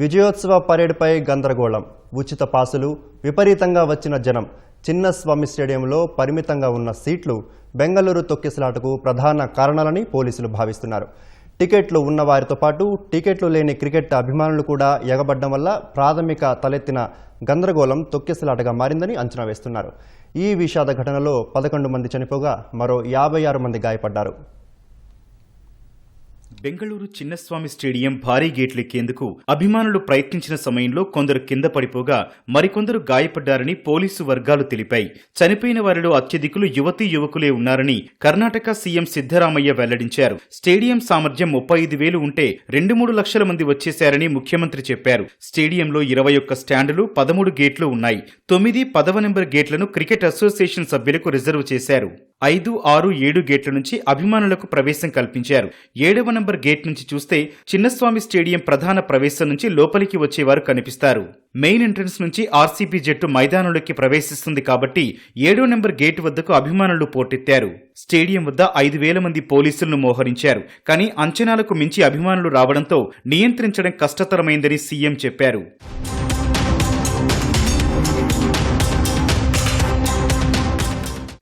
విజయోత్సవ పరేడ్పై గందరగోళం ఉచిత పాసులు విపరీతంగా వచ్చిన జనం చిన్న స్వామి స్టేడియంలో పరిమితంగా ఉన్న సీట్లు బెంగళూరు తొక్కిసలాటకు ప్రధాన కారణాలని పోలీసులు భావిస్తున్నారు. టికెట్లు ఉన్న వారితో పాటు టికెట్లు లేని క్రికెట్ అభిమానులు కూడా ఎగబడ్డం వల్ల ప్రాథమిక తలెత్తిన గందరగోళం తొక్కిసలాటగా మారిందని అంచనా వేస్తున్నారు. ఈ విషాద ఘటనలో పదకొండు మంది చనిపోగా మరో యాభై ఆరు మంది గాయపడ్డారు. బెంగళూరు చిన్నస్వామి స్టేడియం భారీ గేట్లెక్కేందుకు అభిమానులు ప్రయత్నించిన సమయంలో కొందరు కింద పడిపోగా మరికొందరు గాయపడ్డారని పోలీసు వర్గాలు తెలిపాయి. చనిపోయిన వారిలో అత్యధికులు యువతీ యువకులే ఉన్నారని కర్ణాటక సీఎం సిద్దరామయ్య వెల్లడించారు. స్టేడియం సామర్థ్యం ముప్పై ఐదు వేలు ఉంటే రెండు మూడు లక్షల మంది వచ్చేశారని ముఖ్యమంత్రి చెప్పారు. స్టేడియంలో ఇరవై ఒక్క స్టాండులు పదమూడు గేట్లు ఉన్నాయి. తొమ్మిది పదవ నెంబర్ గేట్లను క్రికెట్ అసోసియేషన్ సభ్యులకు రిజర్వ్ చేశారు. ఐదు ఆరు ఏడు గేట్ల నుంచి అభిమానులకు ప్రవేశం కల్పించారు. ఏడవ నంబర్ గేట్ నుంచి చూస్తే చిన్నస్వామి స్టేడియం ప్రధాన ప్రవేశం నుంచి లోపలికి వచ్చేవారు కనిపిస్తారు. మెయిన్ ఎంట్రన్స్ నుంచి ఆర్సీబీ జట్టు మైదానంలోకి ప్రవేశిస్తుంది కాబట్టి ఏడో నెంబర్ గేట్ వద్దకు అభిమానులు పోటెత్తారు. స్టేడియం వద్ద ఐదు వేల మంది పోలీసులను మోహరించారు. కానీ అంచనాలకు మించి అభిమానులు రావడంతో నియంత్రించడం కష్టతరమైందని సీఎం చెప్పారు.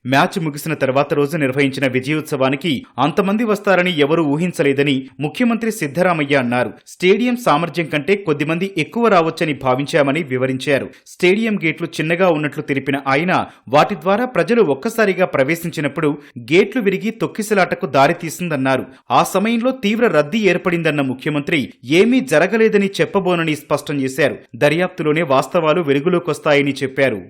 మ్యాచ్ ముగిసిన తర్వాత రోజు నిర్వహించిన విజయోత్సవానికి అంతమంది వస్తారని ఎవరూ ఊహించలేదని ముఖ్యమంత్రి సిద్ధరామయ్య అన్నారు. స్టేడియం సామర్థ్యం కంటే కొద్దిమంది ఎక్కువ రావచ్చని భావించామని వివరించారు. స్టేడియం గేట్లు చిన్నగా ఉన్నట్లు తెలిపిన ఆయన వాటి ద్వారా ప్రజలు ఒక్కసారిగా ప్రవేశించినప్పుడు గేట్లు విరిగి తొక్కిసలాటకు దారితీసిందన్నారు ఆ సమయంలో తీవ్ర రద్దీ ఏర్పడిందన్న ముఖ్యమంత్రి ఏమీ జరగలేదని చెప్పబోనని స్పష్టం చేశారు. దర్యాప్తులోనే వాస్తవాలు వెలుగులోకొస్తాయని చెప్పారు.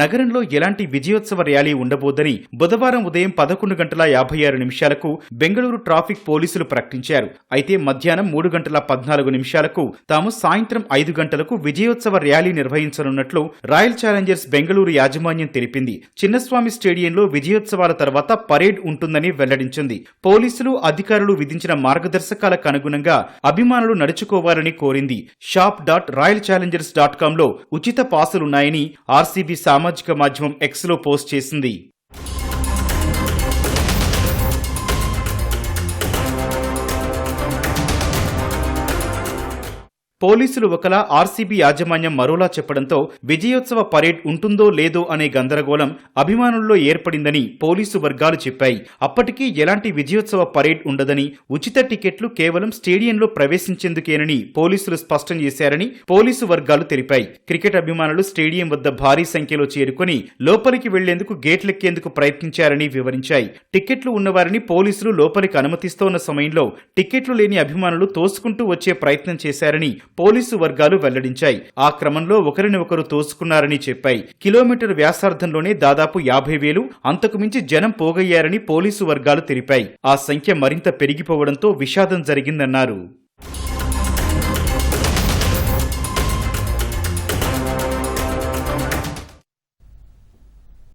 నగరంలో ఎలాంటి విజయోత్సవ ర్యాలీ ఉండబోదని బుధవారం ఉదయం పదకొండు గంటల యాభై ఆరు నిమిషాలకు బెంగళూరు ట్రాఫిక్ పోలీసులు ప్రకటించారు. అయితే మధ్యాహ్నం మూడు గంటల పద్నాలుగు నిమిషాలకు తాము సాయంత్రం ఐదు గంటలకు విజయోత్సవ ర్యాలీ నిర్వహించనున్నట్లు రాయల్ ఛాలెంజర్స్ బెంగళూరు యాజమాన్యం తెలిపింది. చిన్నస్వామి స్టేడియంలో విజయోత్సవాల తర్వాత పరేడ్ ఉంటుందని వెల్లడించింది. పోలీసులు అధికారులు విధించిన మార్గదర్శకాలకు అనుగుణంగా అభిమానులు నడుచుకోవాలని కోరింది. Shop dot royal challengers dot కాంలో ఉచిత పాసులున్నాయని ఆర్సీబీ సామాజిక మాధ్యమం ఎక్స్లో పోస్ట్ చేసింది. పోలీసులు ఒకలా ఆర్సీబీ యాజమాన్యం మరోలా చెప్పడంతో విజయోత్సవ పరేడ్ ఉంటుందో లేదో అనే గందరగోళం అభిమానుల్లో ఏర్పడిందని పోలీసు వర్గాలు చెప్పాయి. అప్పటికీ ఎలాంటి విజయోత్సవ పరేడ్ ఉండదని ఉచిత టికెట్లు కేవలం స్టేడియంలో ప్రవేశించేందుకేనని పోలీసులు స్పష్టం చేశారని పోలీసు వర్గాలు తెలిపాయి. క్రికెట్ అభిమానులు స్టేడియం వద్ద భారీ సంఖ్యలో చేరుకుని లోపలికి వెళ్ళేందుకు గేట్లెక్కేందుకు ప్రయత్నించారని వివరించాయి. టికెట్లు ఉన్నవారిని పోలీసులు లోపలికి అనుమతిస్తోన్న సమయంలో టికెట్లు లేని అభిమానులు తోసుకుంటూ వచ్చే ప్రయత్నం చేశారని పోలీసు వర్గాలు వెల్లడించాయి. ఆ క్రమంలో ఒకరిని ఒకరు తోసుకున్నారని చెప్పాయి. కిలోమీటర్ వ్యాసార్థంలోనే దాదాపు యాభై వేలు అంతకుమించి జనం పోగయ్యారని పోలీసు వర్గాలు తెలిపాయి. ఆ సంఖ్య మరింత పెరిగిపోవడంతో విషాదం జరిగిందన్నారు.